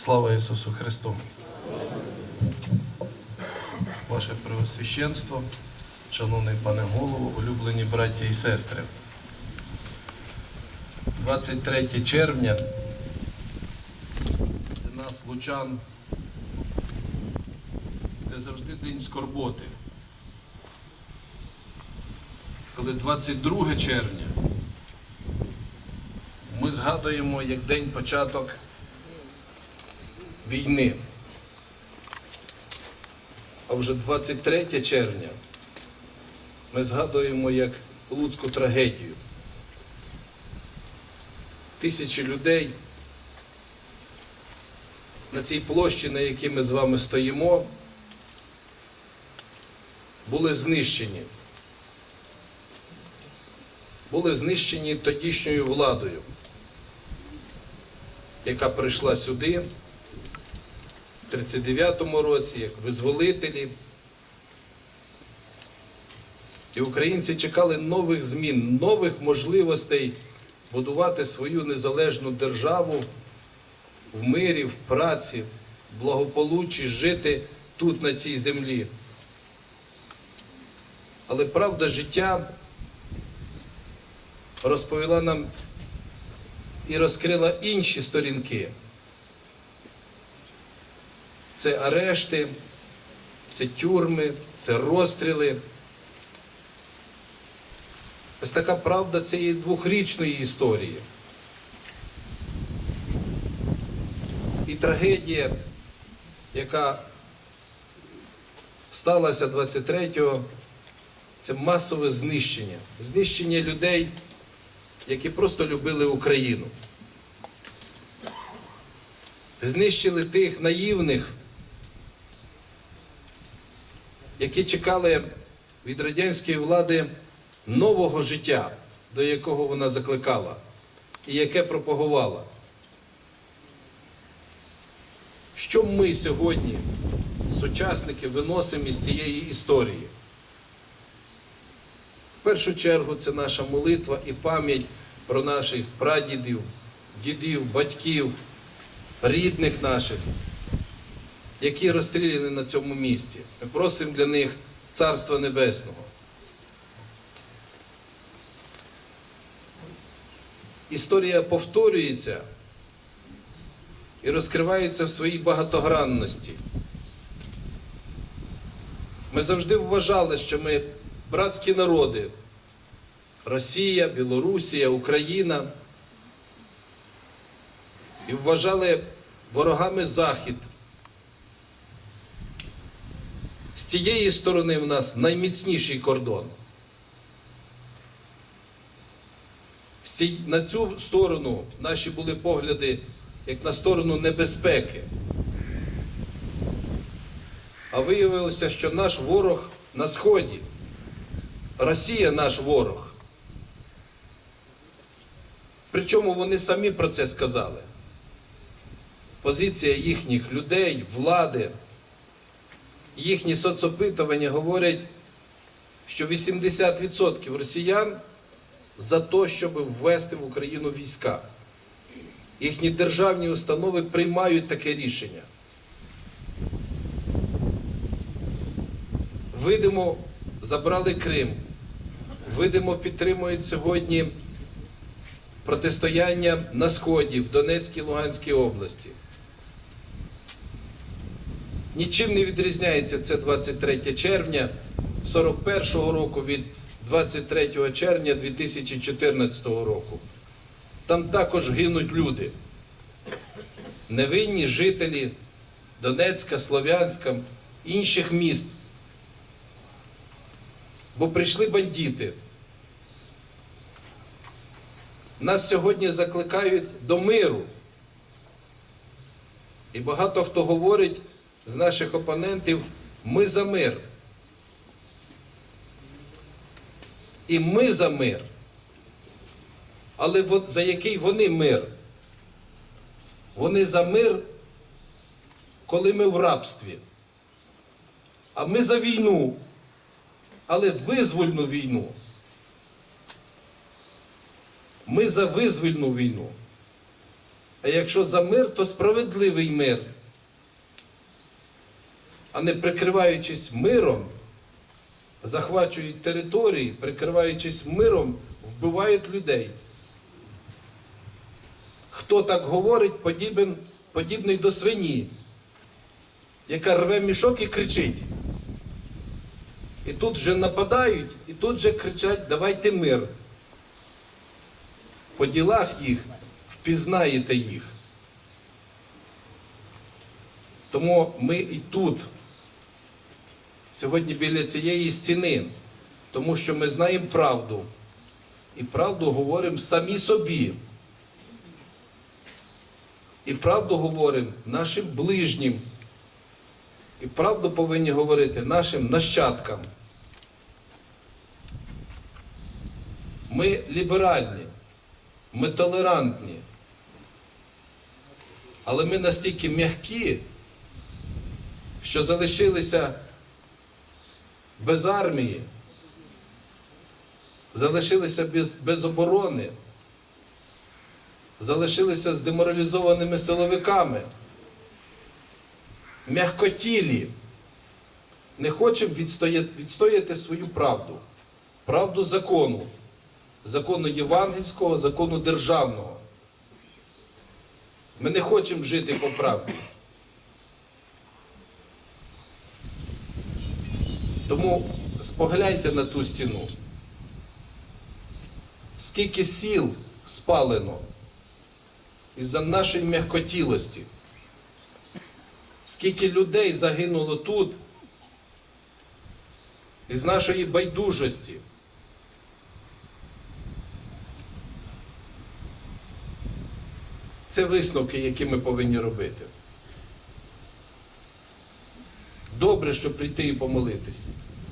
Слава Ісусу Христу! Ваше Преосвященство, шановний пане голово, улюблені браті і сестри. 23 червня для нас, лучан, це завжди день скорботи. Коли 22 червня ми згадуємо як день початок війни. А вже 23 червня ми згадуємо як Луцьку трагедію. Тисячі людей на цій площі, на якій ми з вами стоїмо, були знищені. Були знищені тодішньою владою, яка прийшла сюди в 39-му році, як визволителі. І українці чекали нових змін, нових можливостей будувати свою незалежну державу в мирі, в праці, в благополуччі, жити тут, на цій землі. Але правда життя розповіла нам і розкрила інші сторінки. Це арешти, це тюрми, це розстріли. Ось така правда цієї двохрічної історії. І трагедія, яка сталася 23-го, це масове знищення. Знищення людей, які просто любили Україну. Знищили тих наївних, які чекали від радянської влади нового життя, до якого вона закликала і яке пропагувала. Що ми сьогодні, сучасники, виносимо із цієї історії? В першу чергу це наша молитва і пам'ять про наших прадідів, дідів, батьків, рідних наших, які розстріляні на цьому місці. Ми просимо для них Царства Небесного. Історія повторюється і розкривається в своїй багатогранності. Ми завжди вважали, що ми братські народи Росія, Білорусія, Україна. І вважали ворогами Захід. З цієї сторони в нас найміцніший кордон. На цю сторону наші були погляди як на сторону небезпеки. А виявилося, що наш ворог на Сході. Росія наш ворог. Причому вони самі про це сказали. Позиція їхніх людей, влади, їхні соцопитування говорять, що 80% росіян за те, щоб ввести в Україну війська. Їхні державні установи приймають таке рішення. Видимо, забрали Крим. Видимо, підтримують сьогодні протистояння на Сході, в Донецькій Луганській області. Нічим не відрізняється це 23 червня 41-го року від 23 червня 2014 року. Там також гинуть люди. Невинні жителі Донецька, Слов'янська, інших міст. Бо прийшли бандити. Нас сьогодні закликають до миру. І багато хто говорить з наших опонентів, ми за мир. І ми за мир. Але за який вони мир? Вони за мир, коли ми в рабстві. А ми за війну, але визвольну війну. Ми за визвольну війну. А якщо за мир, то справедливий мир. А не прикриваючись миром, захвачують території, прикриваючись миром, вбивають людей. Хто так говорить, подібен, подібний до свині, яка рве мішок і кричить. І тут же нападають, і тут же кричать, давайте мир. По ділах їх впізнаєте їх. Тому ми і тут, сьогодні біля цієї стіни, тому що ми знаємо правду. І правду говоримо самі собі. І правду говоримо нашим ближнім. І правду повинні говорити нашим нащадкам. Ми ліберальні, ми толерантні. Але ми настільки м'які, що залишилися без армії, залишилися без, без оборони, залишилися з деморалізованими силовиками, м'якотілі, не хочемо відстояти, відстояти свою правду, правду закону, закону євангельського, закону державного. Ми не хочемо жити по правді. Тому спогляньте на ту стіну. Скільки сіл спалено із-за нашої м'якотілості. Скільки людей загинуло тут із нашої байдужості. Це висновки, які ми повинні робити. Добре, щоб прийти і помолитись,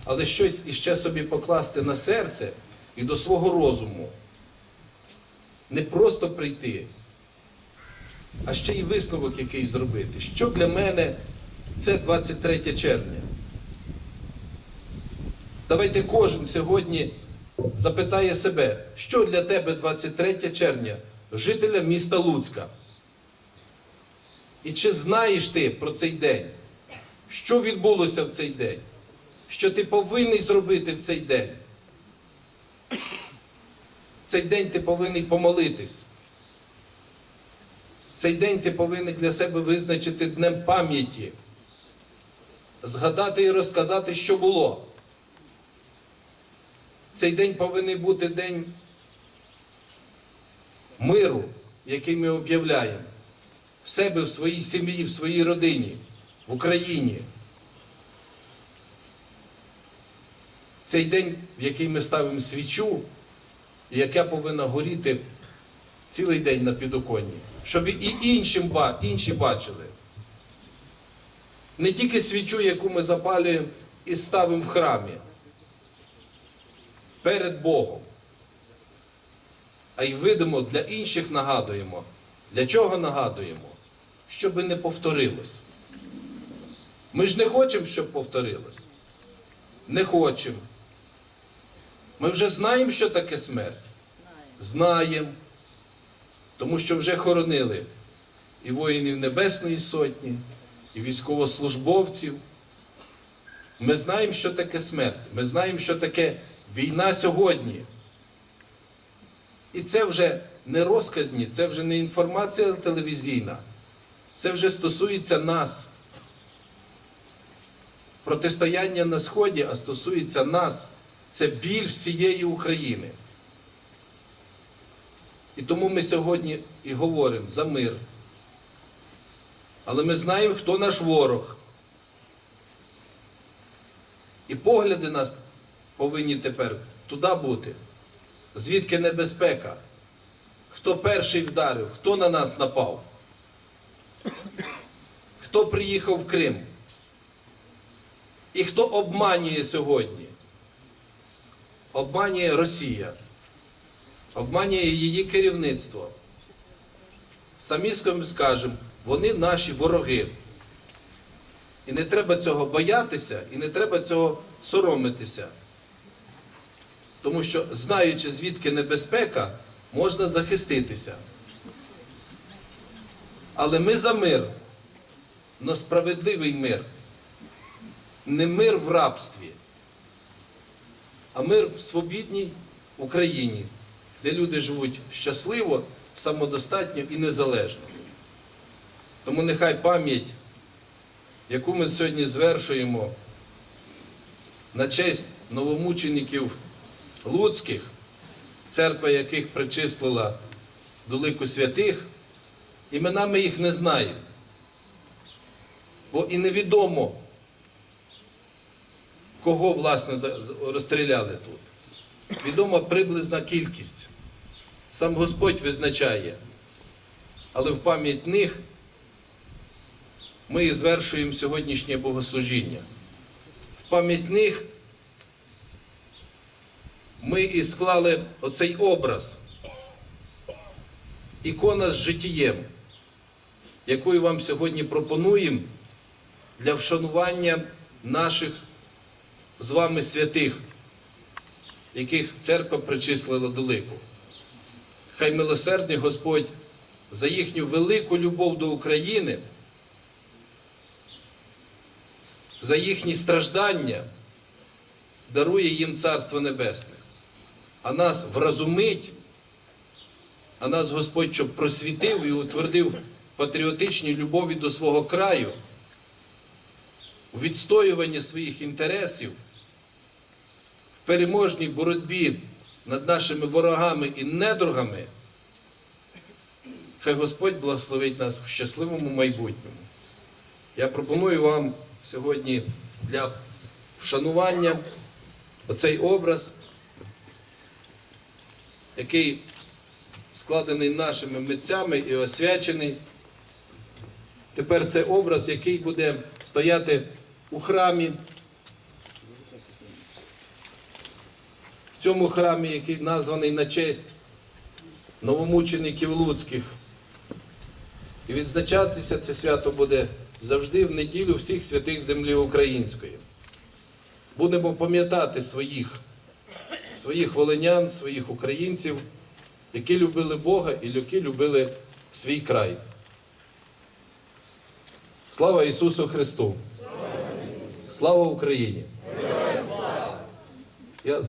але щось іще собі покласти на серце і до свого розуму. Не просто прийти, а ще й висновок який зробити. Що для мене це 23 червня? Давайте кожен сьогодні запитає себе, що для тебе 23 червня, жителя міста Луцька? І чи знаєш ти про цей день? Що відбулося в цей день? Що ти повинен зробити в цей день? Цей день ти повинен помолитись. Цей день ти повинен для себе визначити днем пам'яті, згадати і розказати, що було. Цей день повинен бути день миру, який ми об'являємо в себе, в своїй сім'ї, в своїй родині, в Україні. Цей день, в який ми ставимо свічу, і яка повинна горіти цілий день на підоконні, щоб і іншим, інші бачили. Не тільки свічу, яку ми запалюємо і ставимо в храмі перед Богом, а й видимо для інших нагадуємо. Для чого нагадуємо? Щоб не повторилось. Ми ж не хочемо, щоб повторилось. Не хочемо. Ми вже знаємо, що таке смерть. Знаємо. Тому що вже хоронили і воїнів Небесної Сотні, і військовослужбовців. Ми знаємо, що таке смерть. Ми знаємо, що таке війна сьогодні. І це вже не розказні, це вже не інформація телевізійна. Це вже стосується нас. Протистояння на Сході, а стосується нас. Це біль всієї України. І тому ми сьогодні і говоримо за мир. Але ми знаємо, хто наш ворог. І погляди нас повинні тепер туди бути. Звідки небезпека? Хто перший вдарив, хто на нас напав? Хто приїхав в Крим? І хто обманює сьогодні? Обманює Росія, обманює її керівництво. Самі скажемо, вони наші вороги. І не треба цього боятися, і не треба цього соромитися. Тому що, знаючи, звідки небезпека, можна захиститися. Але ми за мир, но справедливий мир. Не мир в рабстві, а мир в свобідній Україні, де люди живуть щасливо, самодостатньо і незалежно. Тому нехай пам'ять, яку ми сьогодні звершуємо на честь новомучеників Луцьких, церква яких причислила до лику святих, імена ми їх не знаємо. Бо і невідомо, кого, власне, розстріляли тут. Відома приблизна кількість. Сам Господь визначає. Але в пам'ять них ми і звершуємо сьогоднішнє богослужіння. В пам'ять них ми і склали оцей образ, ікона з життєм, яку вам сьогодні пропонуємо для вшанування наших з вами святих, яких церква причислила до лику. Хай милосердний Господь за їхню велику любов до України, за їхні страждання дарує їм Царство Небесне, а нас вразумить, а нас Господь щоб просвітив і утвердив патріотичній любові до свого краю, у відстоюванні своїх інтересів, переможній боротьбі над нашими ворогами і недругами. Хай Господь благословить нас в щасливому майбутньому. Я пропоную вам сьогодні для вшанування оцей образ, який складений нашими митцями і освячений. Тепер це образ, який буде стояти у храмі. В цьому храмі, який названий на честь новомучеників Луцьких. І відзначатися це свято буде завжди в неділю всіх святих землі української. Будемо пам'ятати своїх, своїх волинян, своїх українців, які любили Бога і які любили свій край. Слава Ісусу Христу! Слава Україні! Я